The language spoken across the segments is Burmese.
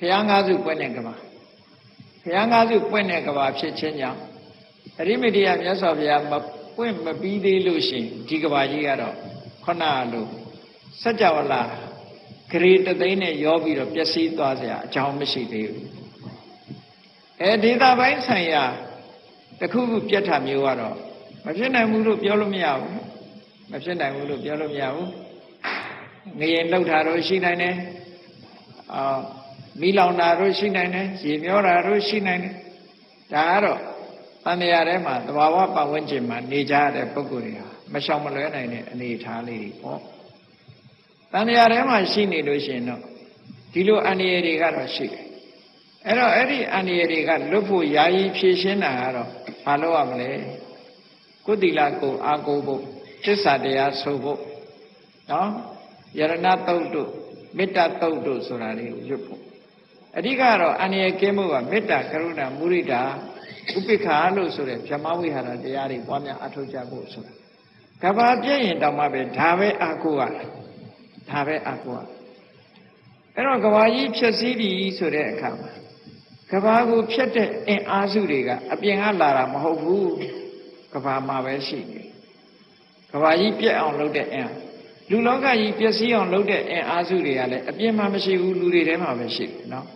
ဘုရားငါးစုပွင့်တဲ့ကဘာဘုရားငါးစုပွင့်တဲ့ကဘာဖြစ်ခြင်းကြောင့်အရိမတိယမြတ်စွာဘုရားမပွင့်မပြီးသေးလို့ရှိရင်ဒီကဘာကြီးကတော့ခုနလိုစัจ java လာဂရေတသိန်းနဲ့ရောပြီးတော့ပျက်စီးသွားစရာအကြောင်းမရှိသေးဘူးအဲဒေတာပိုင်းဆိုင်ရာတစ်ခုခုပြတ်တာမျိုးကတော့မဖြစ်နိုင်ဘူးလို့ပြောလို့မရဘူးမဖြစ်နိုင်ဘူးလို့ပြောလို့မရဘူးငရင်လှုပ်တာတော့ရှိနိုင်တယ်အာ မီးလောင်တာတော့ရှိနိုင်တယ်ရေမျောတာတော့ရှိနိုင်တယ်ဒါကတော့တန်မြာထဲမှာသဘာဝပတ်ဝန်းကျင်မှာနေကြတဲ့ပုဂ္ဂိုလ်တွေဟာမရှောင်မလွဲနိုင်တဲ့အနေအထားလေးတွေပေါ့တန်မြာထဲမှာရှိနေလို့ရှိရင်တော့ဒီလိုအန္တရာယ်တွေကတော့ရှိတယ်အဲ့တော့အဲ့ဒီအန္တရာယ်တွေကလွတ်ဖို့ယာယီဖြည့်ရှင်းတာကတော့မလုပ်ရမလဲကုသီလကိုအာကိုဖို့သစ္စာတရားဆိုဖို့နော်ယရဏတုတ်တို့မေတ္တာတုတ်တို့ဆိုတာတွေကိုရွတ်ဖို့ အဓိကတော့အန္တရာယ်ကင်းမှုကမေတ္တာကရုဏာမုရိဒာဥပိ္ပခာလို့ဆိုတဲ့ဗြဟ္မဝိဟာရတရားတွေပွားများအထောက်ကြဖို့ဆိုတာကဘာပြည့်ရင်တောင်မှပဲဒါပဲအာကိုရဒါပဲအာကိုရအဲ့တော့ကဘာကြီးဖြည့်စည်းပြီဆိုတဲ့အခါမှာကဘာကိုဖြတ်တဲ့အင်အားစုတွေကအပြင်ကလာတာမဟုတ်ဘူးကဘာမှာပဲရှိတယ်ကဘာကြီးပြက်အောင်လုပ်တဲ့အင်လူလောကကြီးပျက်စီးအောင်လုပ်တဲ့အင်အားစုတွေကလည်းအပြင်မှာမရှိဘူးလူတွေထဲမှာပဲရှိတယ်နော်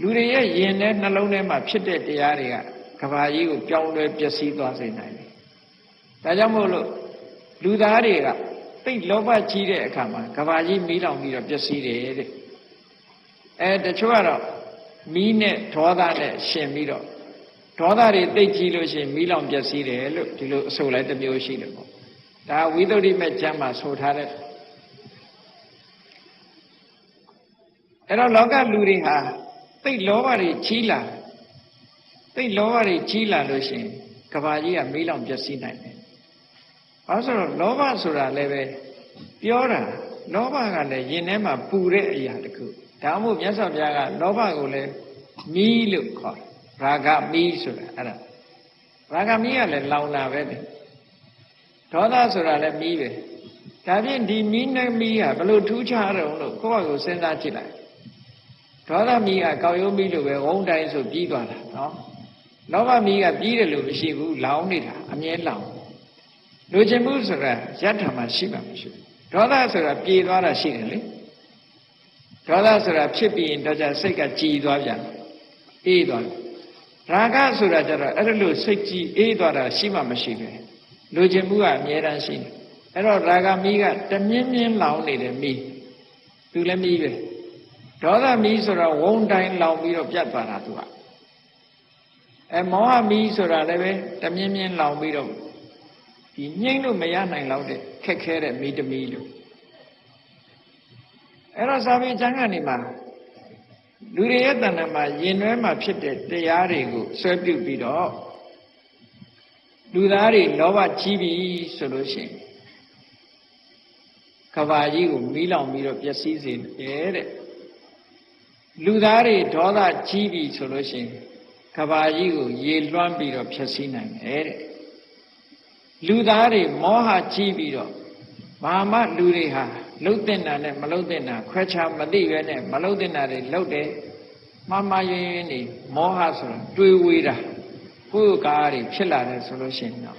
လူတွေရဲ့ယင်နဲ့နှလုံးထဲမှာဖြစ်တဲ့တရားတွေကကဘာကြီးကိုပြောင်းလဲပျက်စီးသွားစေနိုင်တယ်ဒါကြောင့်မို့လို့လူသားတွေကတိတ်လောဘကြီးတဲ့အခါမှာကဘာကြီးမီးလောင်ပြီးတော့ပျက်စီးတယ်တဲ့အဲတချို့ကတော့မီးနဲ့ဒေါသနဲ့ရှင်ပြီးတော့ဒေါသတွေတိတ်ကြီးလို့ရှိရင်မီးလောင်ပျက်စီးတယ်လို့ဒီလိုအဆိုလိုက်တစ်မျိုးရှိတယ်ပေါ့ဒါဝိသုဒ္ဓိမဲ့ကျမ်းမှာဆိုထားတဲ့အဲ့တော့လောကလူတွေဟာ တိတ်လောဘတွေကြီးလာတိတ်လောဘတွေကြီးလာလို့ရှိရင်ကဘာကြီးကမီးလောင်ပျက်စီးနိုင်တယ်။ဘာလို့ဆိုတော့လောဘဆိုတာလည်းပဲပြောတာလောဘကလည်းယင်ထဲမှာပူတဲ့အရာတခု။ဒါမှမဟုတ်မြတ်စွာဘုရားကလောဘကိုလည်းမီးလို့ခေါ်တယ်။ရာဂမီးဆိုတာအဲ့ဒါရာဂမီးကလည်းလောင်တာပဲတဲ့။ဒေါသဆိုတာလည်းမီးပဲ။ဒါဖြင့်ဒီမီးနဲ့မီးကဘလို့ထူးခြားတော့လို့ကိုယ့်ဘာကိုစဉ်းစားကြည့်လိုက်။ ဒေါသမီးကကောက်ရုံးမီးလို့ပဲဝုန်းတိုင်းဆိုပြီးသွားတာနော်။လောဘမီးကပြီးတယ်လို့မရှိဘူးလောင်နေတာအမြဲလောင်လူကျင်မှုဆိုတာယတ္ထမှာရှိမှမရှိဘူးဒေါသဆိုတာပြေသွားတာရှိတယ်လေဒေါသဆိုတာဖြစ်ပြီးရင်တော့ကြစိတ်ကကြည်သွားပြန်အေးသွားရာဂဆိုတာကြတော့အဲ့လိုစိတ်ကြည်အေးသွားတာရှိမှမရှိပဲလူကျင်မှုကအမြဲတမ်းရှိတယ်အဲ့တော့ရာဂမီးကတမြင်းမြင်းလောင်နေတယ်မီးသူလည်းမီးပဲ ဒေါသမီးဆိုတာဝုံတိုင်းလောင်ပြီးတော့ပြတ်သွားတာသူကအဲမောဟမီးဆိုတာလည်းပဲတမြင်းမြင်းလောင်ပြီးတော့ဒီညှိမ့်လို့မရနိုင်တော့တဲ့ခက်ခဲတဲ့မိတမီလို့အဲ့တော့စာပေကျမ်းကနေမှာလူတွေရဲ့တဏ္ဍာမှာယင်နွဲမှာဖြစ်တဲ့တရားတွေကိုဆွဲပြုတ်ပြီးတော့လူသားတွေလောဘကြီးပြီဆိုလို့ရှိရင်ကဘာကြီးကိုမီးလောင်ပြီးတော့ပျက်စီးစေတယ်တဲ့ လူသားတွေဒေါသကြီးပြီဆိုလို့ရှိရင်ကဘာကြီးကိုရေလွှမ်းပြီးတော့ဖျက်ဆီးနိုင်တယ်တဲ့လူသားတွေမောဟကြီးပြီးတော့ဘာမှလူတွေဟာလှုပ်တဲ့နာနဲ့မလှုပ်တဲ့နာခွဲခြားမသိပဲနဲ့မလှုပ်တဲ့နာတွေလှုပ်တယ်မှားမှားယွင်းယွင်းနေမောဟဆိုတာတွေးဝေးတာကိုယ်ကားတွေဖြစ်လာတယ်ဆိုလို့ရှိရင်တော့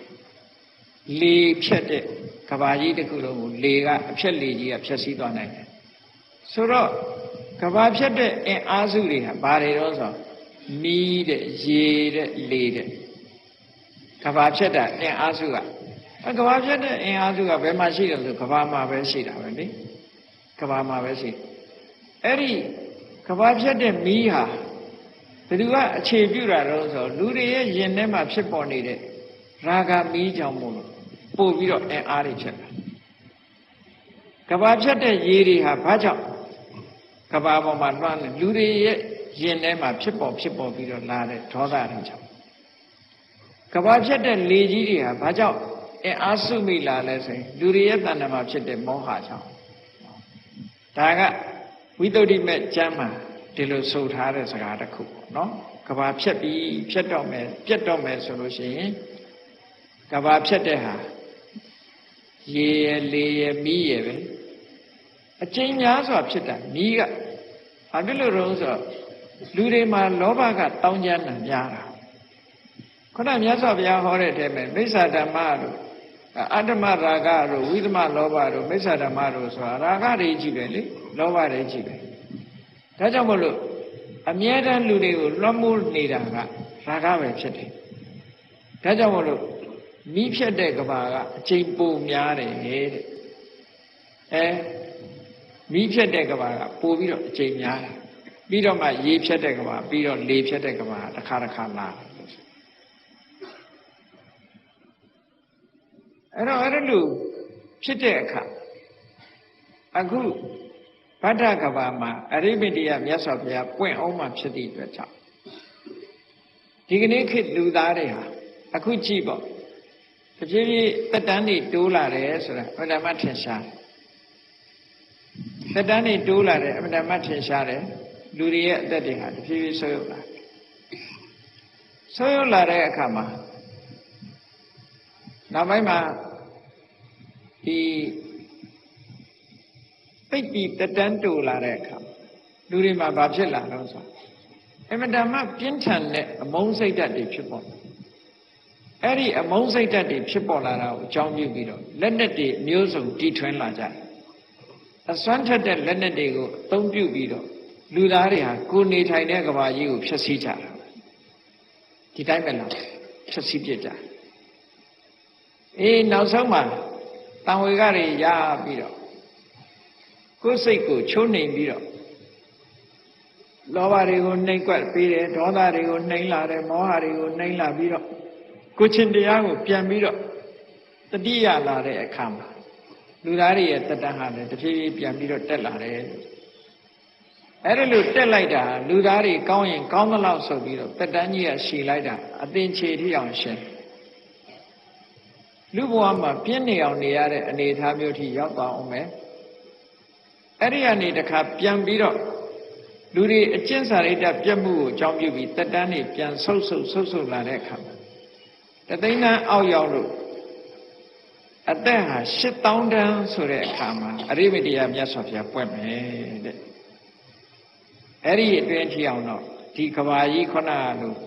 လေဖြတ်တဲ့ကဘာကြီးတစ်ခုလုံးကိုလေကအဖြက်လေကြီးကဖြက်စီးသွားနိုင်တယ်ဆိုတော့ ကဘာဖြတ်တဲ့အင်အားစုတွေဟာဘာတွေတော့ဆိုမီးတဲ့ရေတဲ့လေတဲ့ကဘာဖြတ်တဲ့အင်အားစုကကဘာဖြတ်တဲ့အင်အားစုကဘယ်မှာရှိတယ်ဆိုကဘာမှာပဲရှိတာပဲလေကဘာမှာပဲရှိအဲ့ဒီကဘာဖြတ်တဲ့မီးဟာဘယ်သူကအခြေပြုတာတော့ဆိုလူတွေရဲ့ယင်ထဲမှာဖြစ်ပေါ်နေတဲ့ရာဂမီးကြောင့်မို့လို့ပို့ပြီးတော့အင်အားတွေဖြစ်တာကဘာဖြတ်တဲ့ရေတွေဟာဘာကြောင့် ကဘာပေါ်မှာလွှမ်းနေလူတွေရဲ့ယင်ထဲမှာဖြစ်ပေါ်ဖြစ်ပေါ်ပြီးတော့လာတဲ့ဒေါသတွေကြောင့်ကဘာဖြတ်တဲ့လေကြီးတွေဟာဘာကြောင့်အင်အားစုမိလာလဲဆိုရင်လူတွေရဲ့တဏ္ဍာမှာဖြစ်တဲ့မောဟကြောင့်ဒါကဝိသုဒ္ဓိမဲ့ကျမ်းမှာဒီလိုဆိုထားတဲ့စကားတစ်ခုပေါ့နော်ကဘာဖြတ်ပြီးဖြတ်တော့မယ်ပြတ်တော့မယ်ဆိုလို့ရှိရင်ကဘာဖြတ်တဲ့ဟာရေရလေရမီးရပဲအကျဉ်းများစွာဖြစ်တာမီးက ဘာဖြစ်လို့လဲဆိုတော့လူတွေမှာလောဘကတောင်းကြမ်းတာများတာခုနမြတ်စွာဘုရားဟောတဲ့အထဲမှာမိစ္ဆာဓမ္မတို့အတ္တမရာဂတို့ဝိသမလောဘတို့မိစ္ဆာဓမ္မတို့ဆိုတာရာဂတွေကြီးပဲလေလောဘတွေကြီးပဲဒါကြောင့်မလို့အမြဲတမ်းလူတွေကိုလွှမ်းမိုးနေတာကရာဂပဲဖြစ်တယ်ဒါကြောင့်မလို့မိဖြတ်တဲ့ကဘာကအချိန်ပိုများတယ်တဲ့အဲ မိဖြတ်တဲ့ကဘာကပိုပြီးတော့အချိန်များတယ်ပြီးတော့မှရေဖြတ်တဲ့ကဘာပြီးတော့လေဖြတ်တဲ့ကဘာတစ်ခါတစ်ခါလာတယ်အဲ့တော့အဲ့လိုဖြစ်တဲ့အခါအခုဗဒ္ဒကဘာမှာအရိမတိယမြတ်စွာဘုရားပွင့်အောင်မှဖြစ်သည့်အတွက်ကြောင့်ဒီကနေ့ခေတ်လူသားတွေဟာအခုကြည့်ပေါ့တဖြည်းဖြည်းတက်တန်းတွေတိုးလာတယ်ဆိုတာအမှန်တမ်းထင်ရှားတယ် တက်တန်းတွေတိုးလာတယ်အမှန်တမ်းထင်ရှားတယ်လူတွေရဲ့အသက်တွေဟာတဖြည်းဖြည်းဆုပ်ယုပ်လာဆုပ်ယုပ်လာတဲ့အခါမှာနောက်ပိုင်းမှာဒီပိတ်ပြီးတက်တန်းတူလာတဲ့အခါလူတွေမှာဘာဖြစ်လာတော့ဆိုအမတမပြင်းထန်တဲ့အမုန်းစိတ်ဓာတ်တွေဖြစ်ပေါ်အဲ့ဒီအမုန်းစိတ်ဓာတ်တွေဖြစ်ပေါ်လာတာကိုအကြောင်းပြုပြီးတော့လက်နက်တွေအမျိုးစုံတီထွင်လာကြတယ် အစွမ်းထက်တဲ့လက်နက်တွေကိုအသုံးပြုပြီးတော့လူသားတွေဟာကိုယ်နေထိုင်တဲ့ကဘာကြီးကိုဖျက်ဆီးကြတာဒီတိုင်းပဲလားဖျက်ဆီးပြစ်ကြတယ်အေးနောက်ဆုံးမှာတံဝေကတွေရပြီးတော့ကိုယ်စိတ်ကိုချိုးနှိမ်ပြီးတော့လောဘတွေကိုနှိမ်ကွက်ပြီးတယ်ဒေါသတွေကိုနှိမ်လာတယ်မောဟတွေကိုနှိမ်လာပြီးတော့ကိုချင်းတရားကိုပြန်ပြီးတော့တတိယလာတဲ့အခါမှာ လူသားတွေရဲ့တတဟာလည်းတဖြည်းဖြည်းပြန်ပြီးတော့တက်လာတယ်အဲ့ဒါလို့တက်လိုက်တာလူသားတွေကောင်းရင်ကောင်းသလောက်ဆိုပြီးတော့တက်တန်းကြီးကရှည်လိုက်တာအသင်ခြေထိအောင်ရှင်းလူဘဝမှာပြင်းနေအောင်နေရတဲ့အနေအထားမျိုးထိရောက်သွားအောင်မယ်အဲ့ဒီကနေတခါပြန်ပြီးတော့လူတွေအကျင့်စာရိတ္တပြတ်မှုကိုအကြောင်းပြုပြီးတက်တန်းနေပြန်ဆုပ်ဆုပ်ဆုပ်ဆုပ်လာတဲ့အခါမှာတသိန်းတန်းအောက်ရောက်လို့ အသက်ဟာ8000တန်းဆိုတဲ့အခါမှာအရိမတိယမြတ်စွာဘုရားပွက်မယ်တဲ့အဲ့ဒီအတွင်းထီအောင်တော့ဒီကဘာကြီးခုနကလို့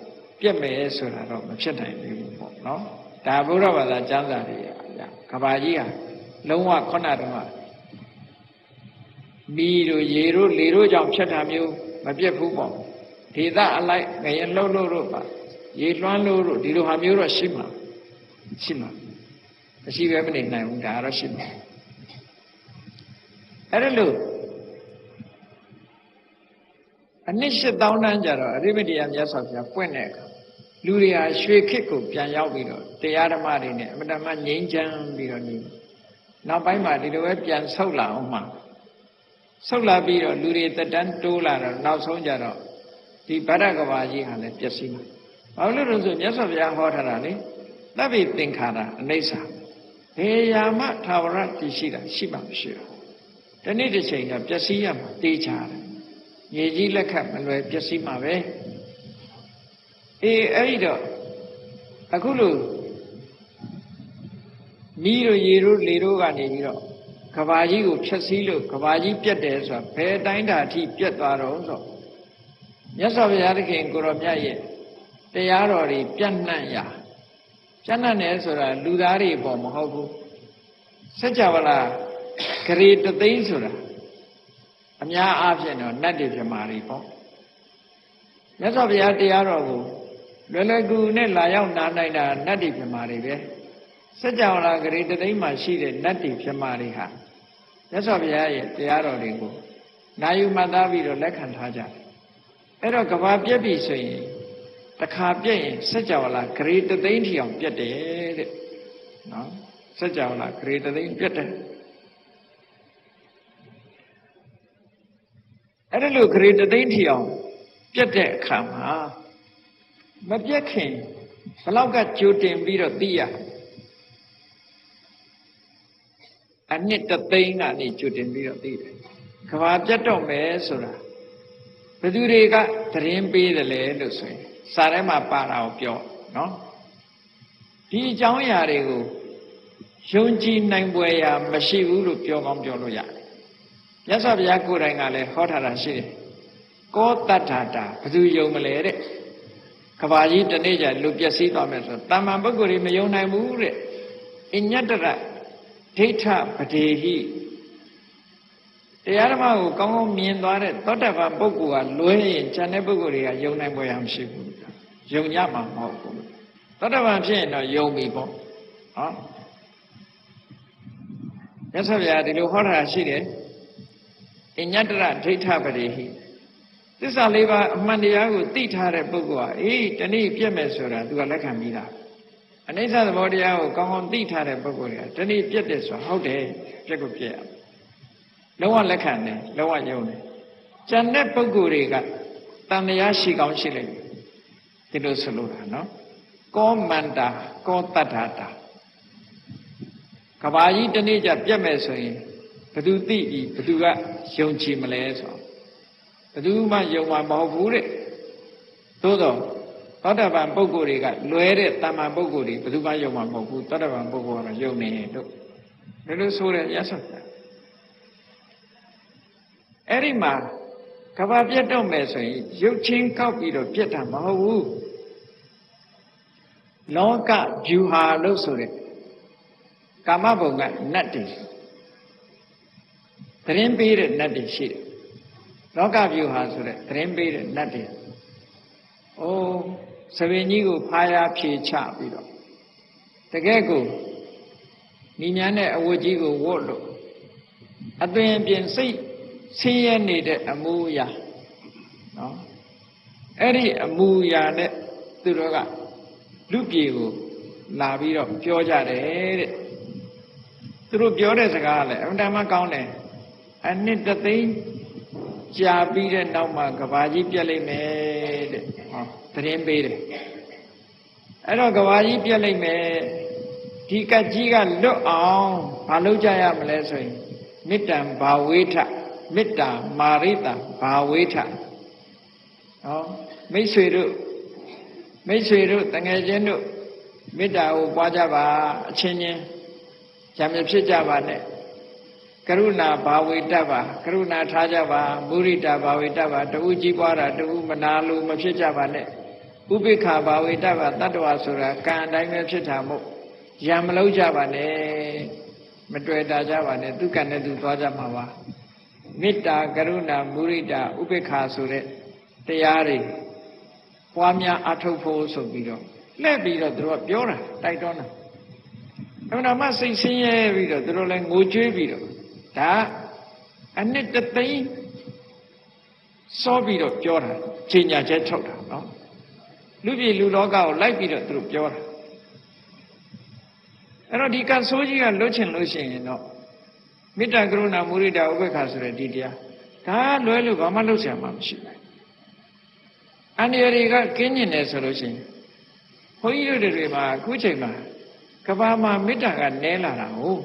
ပြက်မယ်ဆိုတာတော့မဖြစ်နိုင်ဘူးပေါ့နော်ဒါဘုရားဘာသာကျမ်းစာတွေအရာကဘာကြီးဟာလုံးဝခုနတုန်းကမီးတို့ရေတို့လေတို့ကြောင့်ဖြစ်တာမျိုးမပြတ်ဘူးပေါ့ဒေသအလိုက်ငရင်လှုပ်လို့တို့ပါရေလွှမ်းလို့တို့ဒီလိုဟာမျိုးတော့ရှိမှာရှိမှာ မရှိပဲမနေနိုင်ဘူးဒါတော့ရှိမှာအဲ့ဒါလို့အနည်း၈000တန်းကြတော့အရိမတိယမြတ်စွာဘုရားပွင့်တဲ့အခါလူတွေဟာရွှေခေတ်ကိုပြန်ရောက်ပြီးတော့တရားဓမ္မတွေနဲ့အမတမငြိမ်းချမ်းပြီးတော့နေနောက်ပိုင်းမှာဒီလိုပဲပြန်ဆုတ်လာအောင်မှဆုတ်လာပြီးတော့လူတွေတက်တန်းတိုးလာတော့နောက်ဆုံးကြတော့ဒီဗဒ္ဒကဘာကြီးဟာလည်းပျက်စီးမှာဘာလို့လဲဆိုမြတ်စွာဘုရားဟောထားတာလေသဗ္ဗေသင်္ခါရအနိစ္စ ဘယ်ရာမှသာဝရတည်ရှိတာရှိမှမရှိဘူးဒီနေ့တစ်ချိန်ကပျက်စီးရမှာတေးချတယ်မြေကြီးလက်ခတ်မလွယ်ပျက်စီးမှာပဲအေးအဲ့ဒီတော့အခုလို့မီးတို့ရေတို့လေတို့ကနေပြီးတော့ကဘာကြီးကိုဖျက်ဆီးလို့ကဘာကြီးပြတ်တယ်ဆိုတာဘယ်တိုင်းတာအထိပြတ်သွားတော့ဆိုမြတ်စွာဘုရားသခင်ကိုရောမြတ်ရဲ့တရားတော်တွေပြန့်နှံ့ရာ ပြန့်နှံ့တယ်ဆိုတာလူသားတွေပေါ်မဟုတ်ဘူးစัจ java လာဂရေတသိန်းဆိုတာအများအားဖြင့်တော့နတ်တွေပြမာတွေပေါ့မြတ်စွာဘုရားတရားတော်ကိုလွယ်လွယ်ကူနဲ့လာရောက်နားနိုင်တာနတ်တွေပြမာတွေပဲစัจ java လာဂရေတသိန်းမှာရှိတဲ့နတ်တွေပြမာတွေဟာမြတ်စွာဘုရားရဲ့တရားတော်တွေကိုနာယူမှတ်သားပြီးတော့လက်ခံထားကြတယ်အဲ့တော့ကဘာပြက်ပြီဆိုရင် တခါပြက်ရင်စัจ java လာဂရေတသိန်းထီအောင်ပြက်တယ်တဲ့နော်စัจ java လာဂရေတသိန်းပြက်တယ်အဲ့ဒါလို့ဂရေတသိန်းထီအောင်ပြက်တဲ့အခါမှာမပြက်ခင်ဘလောက်ကကြိုတင်ပြီးတော့သိရအနှစ်တသိန်းကနေကြိုတင်ပြီးတော့သိတယ်ကဘာပြတ်တော့မယ်ဆိုတာဘယ်သူတွေကသတင်းပေးတယ်လဲလို့ဆိုရင် စာထဲမှာပါတာကိုပြောနော်ဒီအကြောင်းအရာတွေကိုယုံကြည်နိုင်ပွဲရာမရှိဘူးလို့ပြောကောင်းပြောလို့ရတယ်မြတ်စွာဘုရားကိုယ်တိုင်ကလည်းဟောထားတာရှိတယ်ကောတတ္ထာတာဘယ်သူယုံမလဲတဲ့ကဘာကြီးတနေ့ကျလူပျက်စီးသွားမယ်ဆိုတာမန်ပုဂ္ဂိုလ်တွေမယုံနိုင်ဘူးတဲ့အညတ္တရဒိဋ္ဌပဒေဟိတရားဓမ္မကိုကောင်းကောင်းမြင်သွားတဲ့သောတပန်ပုဂ္ဂိုလ်ကလွဲရင်ဉာဏ်တဲ့ပုဂ္ဂိုလ်တွေကယုံနိုင်ပွဲရမရှိဘူး ယုံကြမှာမဟုတ်ဘူးသောတပန်ဖြစ်ရင်တော့ယုံပြီပေါ့ဟောရသော်ဗျာဒီလိုဟောတာရှိတယ်အညတ္တရဒိဋ္ဌပဒေဟိသစ္စာလေးပါးအမှန်တရားကိုသိထားတဲ့ပုဂ္ဂိုလ်ဟာအေးတဏှိပြက်မယ်ဆိုတာသူကလက်ခံပြီးသားအနိစ္စသဘောတရားကိုကောင်းကောင်းသိထားတဲ့ပုဂ္ဂိုလ်တွေကတဏှိပြက်တယ်ဆိုတာဟုတ်တယ်ပြက်ကိုပြက်ရလုံးဝလက်ခံတယ်လုံးဝယုံတယ်ကျန်တဲ့ပုဂ္ဂိုလ်တွေကတန်တရားရှိကောင်းရှိလိမ့်မယ် ဒီလိုဆိုလိုတာနော်ကောမန္တာကောတတ္ထာတာကဘာကြီးတနေ့ကျပြက်မယ်ဆိုရင်ဘသူသိပြီးဘသူကယုံကြည်မလဲဆိုတော့ဘသူမှယုံမှာမဟုတ်ဘူးတဲ့သို့တော့သောတာပန်ပုဂ္ဂိုလ်တွေကလွဲတဲ့တမ္မာပုဂ္ဂိုလ်တွေဘသူမှယုံမှာမဟုတ်ဘူးသောတာပန်ပုဂ္ဂိုလ်ကတော့ယုံနေတို့ဒါလို့ဆိုတဲ့ရသော်အဲ့ဒီမှာကဘာပြတ်တော့မယ်ဆိုရင်ရုပ်ချင်းကောက်ပြီးတော့ပြတ်တာမဟုတ်ဘူး လောကဂျူဟာလို့ဆိုတဲ့ကာမဘုံကနတ်တွေသတင်းပေးတဲ့နတ်တွေရှိတယ်လောကဗျူဟာဆိုတဲ့သတင်းပေးတဲ့နတ်တွေအိုးသပင်ကြီးကိုဖားရဖြေချပြီးတော့တကယ်ကိုညီညာနဲ့အဝတ်ကြီးကိုဝတ်လို့အသွင်ပြင်စိတ်ဆင်းရဲနေတဲ့အမူအရာနော်အဲ့ဒီအမူအရာနဲ့သူတို့က လူပြေကိုလာပြီးတော့ပြောကြတယ်တဲ့သူတို့ပြောတဲ့စကားကလည်းအမှန်တမ်းကောင်းတယ်အနှစ်တသိန်းကြာပြီးတဲ့နောက်မှာကဘာကြီးပြက်လိုက်မယ်တဲ့ဟောသတင်းပေးတယ်အဲ့တော့ကဘာကြီးပြက်လိုက်မယ်ဒီကကြီးကလွတ်အောင်မလုပ်ကြရမလဲဆိုရင်မေတ္တံဘာဝေထမေတ္တာမာရိတဘာဝေထဟောမိတ်ဆွေတို့ မိတ်ဆွေတို့တငယ်ချင်းတို့မေတ္တာကိုပွားကြပါအချင်းချင်းဇာမဖြစ်ကြပါနဲ့ကရုဏာဘာဝေတ္တပါကရုဏာထားကြပါမုရိတာဘာဝေတ္တပါတူကြီးပွားတာတူမနာလို့မဖြစ်ကြပါနဲ့ဥပိ္ပခာဘာဝေတ္တပါတတ္တဝါဆိုတာကံအတိုင်းပဲဖြစ်တာမို့ရံမလုံးကြပါနဲ့မတွေ့တာကြပါနဲ့သူကံနဲ့သူသွားကြမှာပါမေတ္တာကရုဏာမုရိတာဥပိ္ပခာဆိုတဲ့တရားတွေ ပွားများအထုတ်ဖို့ဆိုပြီးတော့လှည့်ပြီးတော့သူတို့ကပြောတာတိုက်တွန်းတာအဲ့ဒါမှစိတ်ဆင်းရဲပြီးတော့သူတို့လည်းငိုကြွေးပြီးတော့ဒါအနှစ်တသိန်းစောပြီးတော့ပြောတာချိန်ညာချက်ထုတ်တာနော်လူပြည်လူလောကကိုလိုက်ပြီးတော့သူတို့ပြောတာအဲ့တော့ဒီကဆိုးကြီးကလွတ်ချင်လို့ရှိရင်တော့မေတ္တာကရုဏာမုရိဒာဥပေက္ခဆိုတဲ့ဒီတရားဒါလွဲလို့ဘာမှလုပ်ဆရာမှမရှိဘူး အန္တရာယ်တွေကကင်းကျင်တယ်ဆိုလို့ရှိရင်ဘုန်းကြီးတို့တွေမှာအခုချိန်မှာကဘာမှာမေတ္တာကနဲလာတာဟုတ်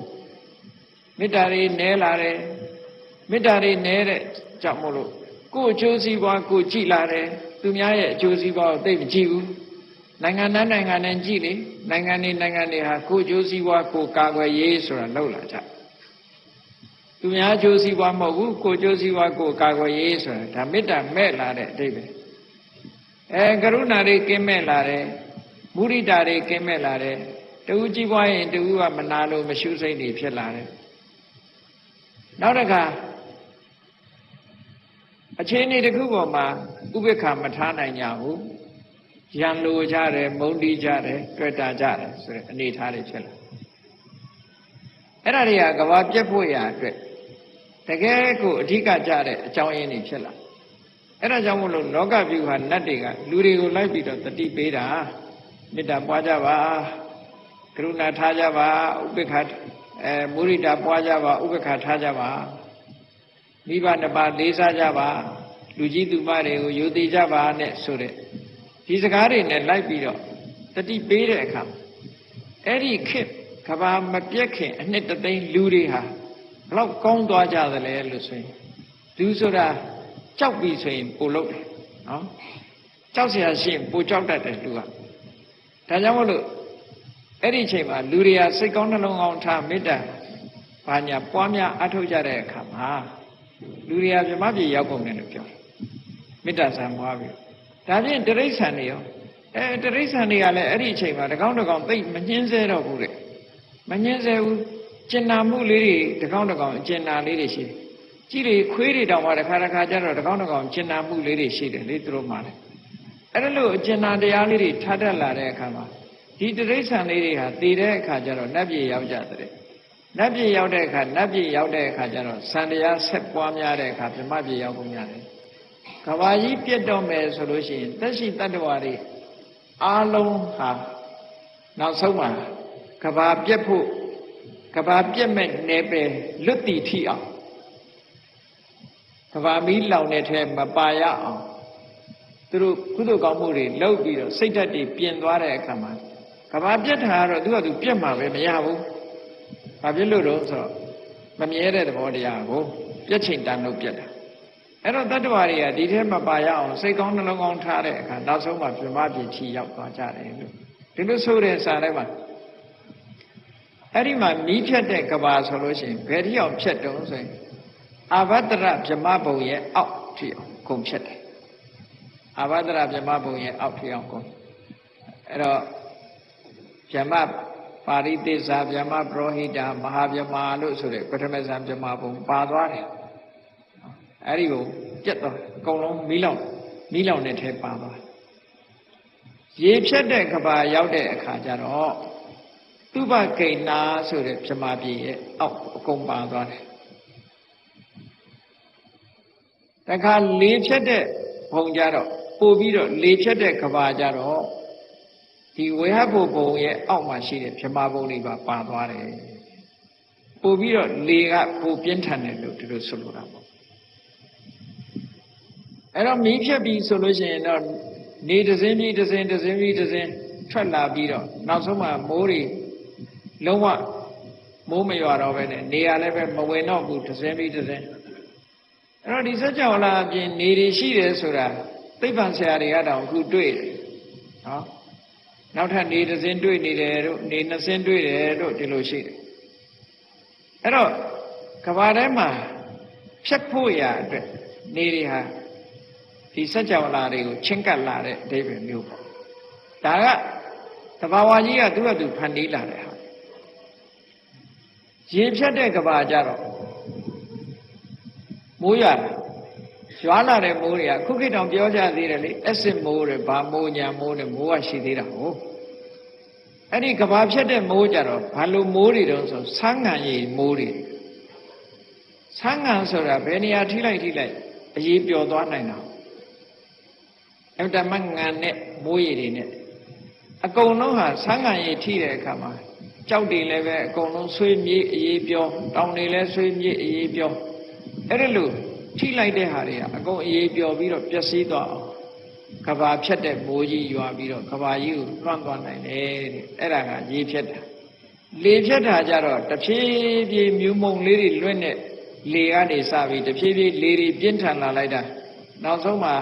မေတ္တာတွေနဲလာတယ်မေတ္တာတွေနဲတဲ့ကြောင့်မို့လို့ကိုယ်အကျိုးစီးပွားကိုကြည်လာတယ်သူများရဲ့အကျိုးစီးပွားကိုသိမကြည့်ဘူးနိုင်ငံသားနိုင်ငံနဲ့ကြည့်လေနိုင်ငံနေနိုင်ငံတွေဟာကိုယ်အကျိုးစီးပွားကိုကာကွယ်ရေးဆိုတာလောက်လာကြသူများအကျိုးစီးပွားမဟုတ်ဘူးကိုယ်အကျိုးစီးပွားကိုကာကွယ်ရေးဆိုတာဒါမေတ္တာမဲ့လာတဲ့အတိတ်ပဲ အဲကရုဏာတွေကင်းမဲ့လာတယ်မုရိတာတွေကင်းမဲ့လာတယ်တူကြည့်ပွားရင်တူကမနာလို့မရှုစိတ်တွေဖြစ်လာတယ်နောက်တစ်ခါအချိန်ဒီတစ်ခုပေါ်မှာဥပိ္ပခာမထားနိုင်ကြဘူးရံလိုကြတယ်မုန်းတီးကြတယ်တွေ့တာကြတယ်ဆိုတဲ့အနေထားတွေဖြစ်လာအဲ့ဒါတွေကကဘာပြက်ဖို့ရာအတွက်တကယ်ကိုအဓိကကြတဲ့အကြောင်းရင်းတွေဖြစ်လာ အဲ့ဒါကြောင့်မို့လို့လောကဗျူဟာနတ်တွေကလူတွေကိုလိုက်ပြီးတော့တတိပေးတာမေတ္တာပွားကြပါကရုဏာထားကြပါဥပိ္ပခာအဲမုရိဒာပွားကြပါဥပ္ပခါထားကြပါမိဘနှစ်ပါးလေးစားကြပါလူကြီးသူမတွေကိုယူသိကြပါနဲ့ဆိုတဲ့ဒီစကားတွေနဲ့လိုက်ပြီးတော့တတိပေးတဲ့အခါအဲ့ဒီခေတ်ကဘာမပြက်ခင်အနှစ်တသိန်းလူတွေဟာဘလောက်ကောင်းသွားကြသလဲလို့ဆိုရင်လူဆိုတာ ကြောက်ပြီဆိုရင်ပိုလို့တယ်နော်ကြောက်เสียရှိရင်ပိုကြောက်တတ်တယ်လူကဒါကြောင့်မလို့အဲ့ဒီအချိန်မှာလူတွေကစိတ်ကောင်းနှလုံးကောင်းထားမေတ္တာဘာညာပွားများအထောက်ကြတဲ့အခါမှာလူတွေကမြမပြေရောက်ကုန်တယ်လို့ပြောတယ် မေတ္တာဆံပွားပြီးဒါဖြင့်တရိษံတွေရောအဲတရိษံတွေကလည်းအဲ့ဒီအချိန်မှာတကောင်းတကောင်းသိပ်မညှင်းဆဲတော့ဘူးတဲ့မညှင်းဆဲဘူးကျင်နာမှုလေးတွေတကောင်းတကောင်းအကျင်နာလေးတွေရှိတယ် ကြည့်လေခွေးတွေတောင်မှတစ်ခါတစ်ခါကျတော့တကောင်းတကောင်းကျင်နာမှုလေးတွေရှိတယ်လေသူတို့မှလည်းအဲ့ဒါလို့အကျင်နာတရားလေးတွေထားတတ်လာတဲ့အခါမှာဒီတရိษံလေးတွေဟာတည်တဲ့အခါကျတော့နတ်ပြည်ရောက်ကြတဲ့နတ်ပြည်ရောက်တဲ့အခါနတ်ပြည်ရောက်တဲ့အခါကျတော့စံတရားဆက်ပွားများတဲ့အခါပြမပြည်ရောက်ကုန်ရတယ်ကဘာကြီးပြတ်တော့မယ်ဆိုလို့ရှိရင်တက်ရှိတတ္တဝါတွေအားလုံးဟာနောက်ဆုံးမှာကဘာပြတ်ဖို့ကဘာပြတ်မဲ့နေပဲလွတ်တည်ထီအောင် ကဘာမီးလောင်တဲ့ထဲမပါရအောင်သူတို့ကုသိုလ်ကောင်းမှုတွေလုပ်ပြီးတော့စိတ်ဓာတ်တွေပြင်သွားတဲ့အခါမှာကဘာပြတ်တာကတော့သူကသူပြတ်မှာပဲမရဘူး။ဘာဖြစ်လို့တော့ဆိုတော့မမြဲတဲ့သဘောတရားကိုပြတ်ချိန်တန်လို့ပြတ်တာ။အဲ့တော့တတ္တဝါတွေကဒီထဲမှာပါရအောင်စိတ်ကောင်းနှလုံးကောင်းထားတဲ့အခါနောက်ဆုံးမှပြမပြချီရောက်သွားကြတယ်လို့ဒီလိုဆိုတဲ့စာထဲမှာအဲ့ဒီမှာမီးဖြတ်တဲ့ကဘာဆိုလို့ရှိရင်ဘယ်တိအောင်ဖြတ်တုံးဆိုရင် အာဘဒရဗြမဘုံရဲ့အောက်ထိအောင်ကုန်ဖြတ်တယ်အာဘဒရဗြမဘုံရဲ့အောက်ထိအောင်ကုန်အဲ့တော့ဗြမပါရိသေဇာဗြမပရောဟိတာမဟာဗြမလို့ဆိုတဲ့ပထမဇန်ဗြမဘုံပါသွားတယ်အဲ့ဒီကိုပြတ်သွားအကုန်လုံးမီးလောင်မီးလောင်တဲ့ထဲပါသွားရေဖြတ်တဲ့ကဘာရောက်တဲ့အခါကျတော့သူဘဂိဏာဆိုတဲ့ဗြမပြည်ရဲ့အောက်အကုန်ပါသွားတယ် တခါလေဖြတ်တဲ့ဘုံကြတော့ပို့ပြီးတော့လေဖြတ်တဲ့ကဘာကြတော့ဒီဝေဟဘုဘုံရဲ့အောက်မှာရှိတဲ့ဗြမဘုံတွေပါပါသွားတယ်ပို့ပြီးတော့လေကပိုပြင်းထန်တယ်လို့ဒီလိုဆိုလိုတာပေါ့အဲ့တော့မီးဖြတ်ပြီးဆိုလို့ရှိရင်တော့နေတစ်စင်းပြီးတစ်စင်းတစ်စင်းပြီးတစ်စင်းထွက်လာပြီးတော့နောက်ဆုံးမှမိုးတွေလုံးဝမိုးမရွာတော့ပဲနဲ့နေရလည်းပဲမဝင်တော့ဘူးတစ်စင်းပြီးတစ်စင်း အဲ့တော့ဒီစัจ java လာအပြင်နေတွေရှိတယ်ဆိုတာသိပ္ပံဆရာတွေကတောင်အခုတွေ့တယ်နော်နောက်ထပ်နေတစ်စင်းတွေ့နေတယ်တို့နေနှစ်စင်းတွေ့တယ်တို့ဒီလိုရှိတယ်အဲ့တော့ကဘာထဲမှာဖြတ်ဖို့ရအတွက်နေတွေဟာဒီစัจ java လာတွေကိုချင်းကပ်လာတဲ့အဓိပ္ပာယ်မျိုးပေါ့ဒါကတဘာဝကြီးကသူ့အတူဖန်တီးလာတဲ့ဟာရေဖြတ်တဲ့ကဘာကြတော့ မိုးရတာရွာလာတဲ့မိုးတွေကခုခေတ်တောင်ပြောကြသေးတယ်လေအက်စစ်မိုးတွေဘာမိုးညာမိုးတွေမိုးကရှိသေးတာဟုတ်အဲ့ဒီကဘာဖြတ်တဲ့မိုးကြတော့ဘာလို့မိုးတွေတုံးဆိုဆန်းငံရီမိုးတွေဆန်းငံဆိုတာဘယ်နေရာထိလိုက်ထိလိုက်အရေးပျော်သွားနိုင်တာအဲ့ဒါမှငံနဲ့မိုးရီတွေနဲ့အကုန်လုံးဟာဆန်းငံရီထိတဲ့အခါမှာကြောက်တွေလည်းပဲအကုန်လုံးဆွေးမြေးအရေးပြောတောင်တွေလည်းဆွေးမြေးအရေးပြော အဲ့ဒါလို့ထိလိုက်တဲ့ဟာတွေကအကုန်အေးပျော်ပြီးတော့ပျက်စီးသွားအောင်ကဘာဖြတ်တဲ့မိုးကြီးရွာပြီးတော့ကဘာကြီးကိုလွှမ်းသွားနိုင်တယ်တဲ့အဲ့ဒါကရေဖြတ်တာလေဖြတ်တာကြတော့တဖြည်းဖြည်းမြူမုံလေးတွေလွင့်တဲ့လေကနေစပြီးတဖြည်းဖြည်းလေတွေပြင်းထန်လာလိုက်တာနောက်ဆုံးမှာ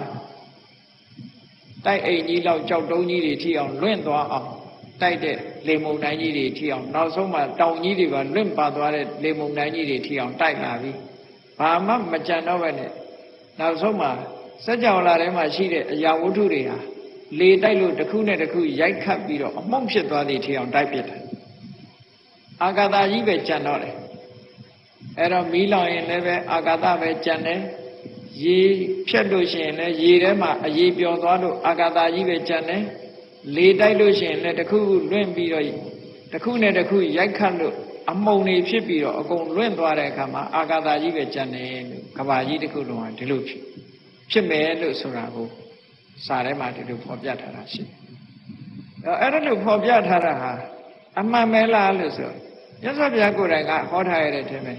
တိုက်အိမ်ကြီးလောက်ကြောက်တုံးကြီးတွေထိအောင်လွင့်သွားအောင်တိုက်တဲ့လေမုန်တိုင်းကြီးတွေထိအောင်နောက်ဆုံးမှာတောင်ကြီးတွေပါလွင့်ပါသွားတဲ့လေမုန်တိုင်းကြီးတွေထိအောင်တိုက်လာပြီး ဘာမှမကြံတော့ပဲနဲ့နောက်ဆုံးမှာစัจ java လာထဲမှာရှိတဲ့အရာဝတ္ထုတွေဟာလေတိုက်လို့တစ်ခုနဲ့တစ်ခုရိုက်ခတ်ပြီးတော့အမှုန့်ဖြစ်သွားသည့်ထီအောင်တိုက်ပစ်တယ်အာဂါတာကြီးပဲကြံတော့တယ်အဲ့တော့မီးလောင်ရင်လည်းပဲအာဂါတပဲကြံတယ်ရေဖြတ်လို့ရှိရင်လည်းရေထဲမှာအရေပျော်သွားလို့အာဂါတာကြီးပဲကြံတယ်လေတိုက်လို့ရှိရင်လည်းတစ်ခုခုလွင့်ပြီးတော့တစ်ခုနဲ့တစ်ခုရိုက်ခတ်လို့ အမုံတွေဖြစ်ပြီးတော့အကုန်လွင့်သွားတဲ့အခါမှာအာဂါတာကြီးပဲကြံတယ်လို့ကဘာကြီးတစ်ခုလုံးကဒီလိုဖြစ်ဖြစ်မယ်လို့ဆိုတာကိုစာထဲမှာဒီလိုဖော်ပြထားတာရှိတယ်။အဲ့ဒါလို့ဖော်ပြထားတာဟာအမှန်ပဲလားလို့ဆိုမြတ်စွာဘုရားကိုယ်တိုင်ကဟောထားရတဲ့ထဲမှာ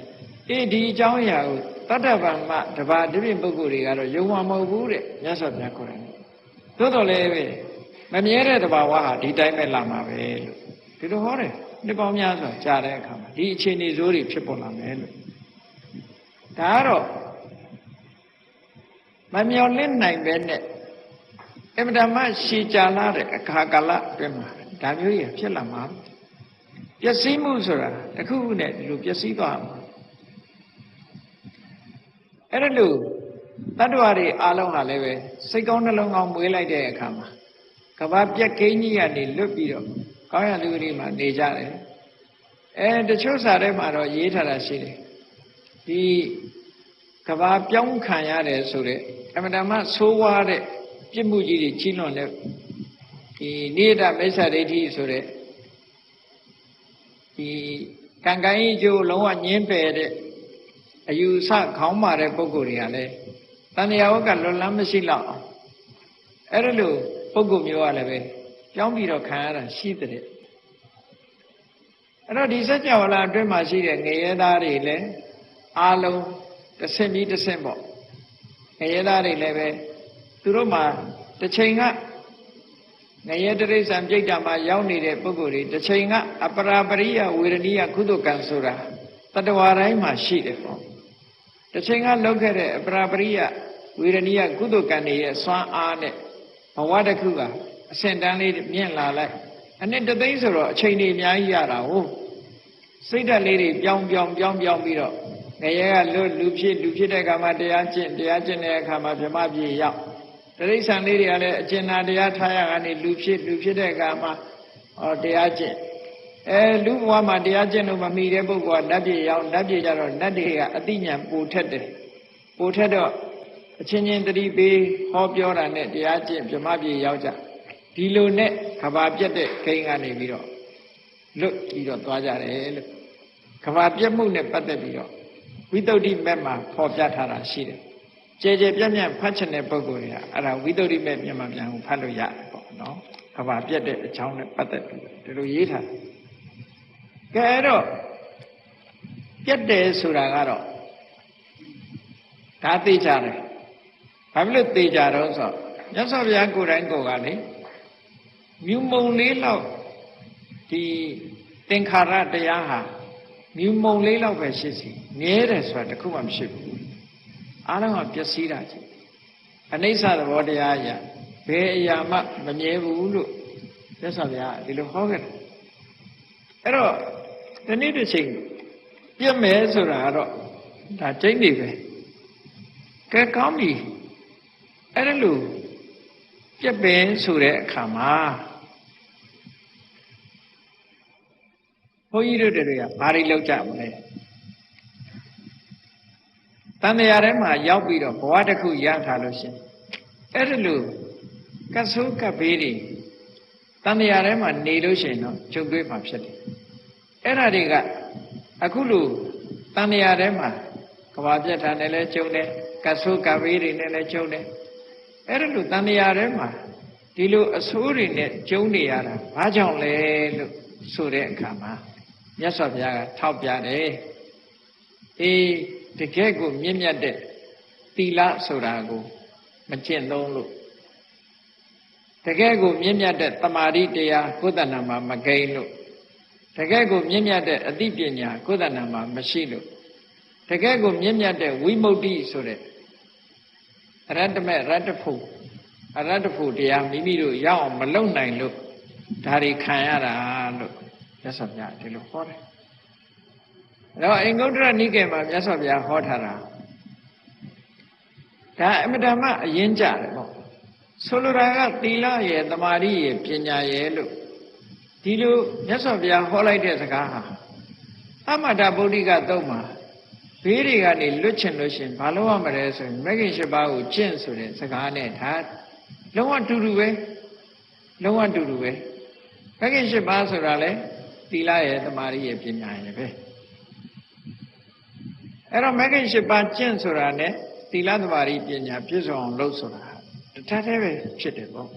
အေးဒီအကြောင်းအရာကိုတတ္တဗံမတပါးဒီပြင်ပုဂ္ဂိုလ်တွေကတော့ယုံမှာမဟုတ်ဘူးတဲ့မြတ်စွာဘုရားကိုယ်တိုင်သို့တော်လည်းပဲမမြဲတဲ့တဘာဝဟာဒီတိုင်းပဲလာမှာပဲလို့ဒီလိုဟောတယ် နှစ်ပေါင်းများစွာကြာတဲ့အခါမှာဒီအခြေအနေဆိုးတွေဖြစ်ပေါ်လာမယ်လို့ဒါကတော့မမျော်လင့်နိုင်ပဲနဲ့အမတမရှည်ကြာလာတဲ့အခါကာလအတွင်းမှာဒါမျိုးကြီးဖြစ်လာမှာပျက်စီးမှုဆိုတာတစ်ခုခုနဲ့ဒီလိုပျက်စီးသွားမှာအဲ့ဒါလို့တတတ္တဝါတွေအားလုံးဟာလည်းပဲစိတ်ကောင်းနှလုံးကောင်းမွေးလိုက်တဲ့အခါမှာကဘာပြက်ကိန်းကြီးကနေလွတ်ပြီးတော့ ကောင်းရလူတွေမှာနေကြတယ်အဲတချို့စာထဲမှာတော့ရေးထားတာရှိတယ်ဒီကဘာပြောင်းခံရတယ်ဆိုတဲ့အမတမဆိုးဝါးတဲ့ပြစ်မှုကြီးတွေကြီးလွန်တဲ့ဒီနိဒမိစ္ဆာဒိဋ္ဌိဆိုတဲ့ဒီကံကံကြီးကျိုးလုံးဝညင်းပယ်တဲ့အယူဆခေါင်းမာတဲ့ပုံကိုယ်တွေကလည်းတဏှာဝကလွန်လန်းမရှိတော့အောင်အဲ့ဒါလို့ပုံကိုယ်မျိုးကလည်းပဲ ပြောင်းပြီးတော့ခံရတာရှိတဲ့အဲ့တော့ဒီစัจ java လာအတွင်းမှာရှိတဲ့ငရဲသားတွေလည်းအားလုံးတစ်ဆင့်ပြီးတစ်ဆင့်ပေါ့ငရဲသားတွေလည်းပဲသူတို့မှာတစ်ချိန်ကငရဲတရိစ္ဆာန်ပြိတ္တာမှာရောက်နေတဲ့ပုဂ္ဂိုလ်တွေတစ်ချိန်ကအပရာပရိယဝေရဏိယကုသကံဆိုတာတတဝါတိုင်းမှာရှိတယ်ပေါ့တစ်ချိန်ကလောက်ခဲ့တဲ့အပရာပရိယဝေရဏိယကုသကံတွေရဲ့စွမ်းအားနဲ့ဘဝတစ်ခုက အဆင့်တန်းလေးမြင့်လာလိုက်အနှစ်တသိန်းဆိုတော့အချိန်တွေအများကြီးရတာဟုတ်စိတ်ဓာတ်လေးတွေပြောင်းပြောင်းပြောင်းပြောင်းပြီးတော့ငရဲကလွတ်လူဖြစ်လူဖြစ်တဲ့အခါမှာတရားကျင့်တရားကျင့်တဲ့အခါမှာဗြဟ္မပြေရောက်တရိစ္ဆာန်လေးတွေကလည်းအကျဉ်းနာတရားထားရကနေလူဖြစ်လူဖြစ်တဲ့အခါမှာဟောတရားကျင့်အဲလူဘဝမှာတရားကျင့်လို့မမီတဲ့ပုဂ္ဂိုလ်ကနတ်ပြည်ရောက်နတ်ပြည်ကြတော့နတ်တွေကအတိညာပူထက်တယ်ပူထက်တော့အချင်းချင်းတတိပေးဟောပြောတာနဲ့တရားကျင့်ဗြဟ္မပြည်ရောက်ကြ ဒီလိုနဲ့ကဘာပြတ်တဲ့ခိန်းကနေပြီးတော့လွတ်ပြီးတော့သွားကြတယ်လို့ကဘာပြတ်မှုနဲ့ပတ်သက်ပြီးတော့ဝိသုဒ္ဓိမက်မှာဖော်ပြထားတာရှိတယ်ကြဲကြဲပြန့်ပြန့်ဖတ်ချင်တဲ့ပုဂ္ဂိုလ်တွေကအဲ့ဒါဝိသုဒ္ဓိမက်မြန်မာပြန်ကိုဖတ်လို့ရတယ်ပေါ့နော်ကဘာပြတ်တဲ့အကြောင်းနဲ့ပတ်သက်ပြီးဒီလိုရေးထားတယ်ကဲအဲ့တော့ပြတ်တယ်ဆိုတာကတော့ဒါသိကြတယ်ဘာဖြစ်လို့သိကြတော့ဆိုမြတ်စွာဘုရားကိုယ်တိုင်ကိုယ်ကလေ မြူမုံလေးလောက်ဒီသင်္ခါရတရားဟာမြူမုံလေးလောက်ပဲရှိစီမြဲတယ်ဆိုတာတခုမှမရှိဘူးအားလုံးကပျက်စီးတာကြီးအနိစ္စသဘောတရားအရာဘယ်အရာမှမမြဲဘူးလို့မြတ်စွာဘုရားဒီလိုဟောခဲ့တယ်အဲ့တော့ဒီနေ့တစ်ချိန်ပြည့်မယ်ဆိုတာကတော့ဒါကျိန်းနေပဲကဲကောင်းပြီအဲ့ဒါလို့ပြည့်ပင်ဆိုတဲ့အခါမှာ ဘုန်းကြီးတို့တွေကဘာတွေလောက်ကြမလဲတန်တရားထဲမှာရောက်ပြီးတော့ဘဝတစ်ခုရထားလို့ရှင်အဲ့ဒါလို့ကဆုကပ်ဘေးတွေတန်တရားထဲမှာနေလို့ရှင်တော့ချုပ်တွေ့မှာဖြစ်တယ်အဲ့ဒါတွေကအခုလို့တန်တရားထဲမှာကဘာပြတ်တာနဲ့လည်းကျုံတယ်ကဆုကပ်ဘေးတွေနဲ့လည်းကျုံတယ်အဲ့ဒါလို့တန်တရားထဲမှာဒီလိုအဆိုးတွေနဲ့ကျုံနေရတာဘာကြောင့်လဲလို့ဆိုတဲ့အခါမှာ မြတ်စွာဘုရားကထောက်ပြတယ်အေးတကယ်ကိုမြင့်မြတ်တဲ့သီလဆိုတာကိုမကျင့်သုံးလို့တကယ်ကိုမြင့်မြတ်တဲ့တမာတိတရားကိုယ်တဏ္ဍာမှာမကိန်းလို့တကယ်ကိုမြင့်မြတ်တဲ့အသိပညာကိုယ်တဏ္ဍာမှာမရှိလို့တကယ်ကိုမြင့်မြတ်တဲ့ဝိမု ക്തി ဆိုတဲ့အရတ္တမေရတ္တဖို့အရတ္တဖို့တရားမိမိတို့ရအောင်မလုံနိုင်လို့ဒါတွေခံရတာလို့ မြတ်စွာဘုရားဒီလိုဟောတယ်အဲ့တော့အိမ်ဂုတ္တရနိကေမှာမြတ်စွာဘုရားဟောထားတာဒါအမတမအရင်ကြတယ်ပေါ့ဆိုလိုတာကသီလရဲ့တမာတိရဲ့ပညာရဲ့လို့ဒီလိုမြတ်စွာဘုရားဟောလိုက်တဲ့စကားဟာသမတဗုဒ္ဓိကသုံးမှာဘေးတွေကနေလွတ်ချင်လို့ရှင်ဘာလို့ရမလဲဆိုရင်မဂ္ဂင်၈ပါးကိုကျင့်ဆိုတဲ့စကားနဲ့ဒါလုံးဝတူတူပဲလုံးဝတူတူပဲမဂ္ဂင်၈ပါးဆိုတာလေ သီလရဲ့တမာတိရဲ့ပညာရဲ့ပဲအဲ့တော့မဂ္ဂင်၈ပါးကျင့်ဆိုတာနဲ့သီလတမာတိပညာပြည့်စုံအောင်လုပ်ဆိုတာတထက်တည်းပဲဖြစ်တယ်ပေါ့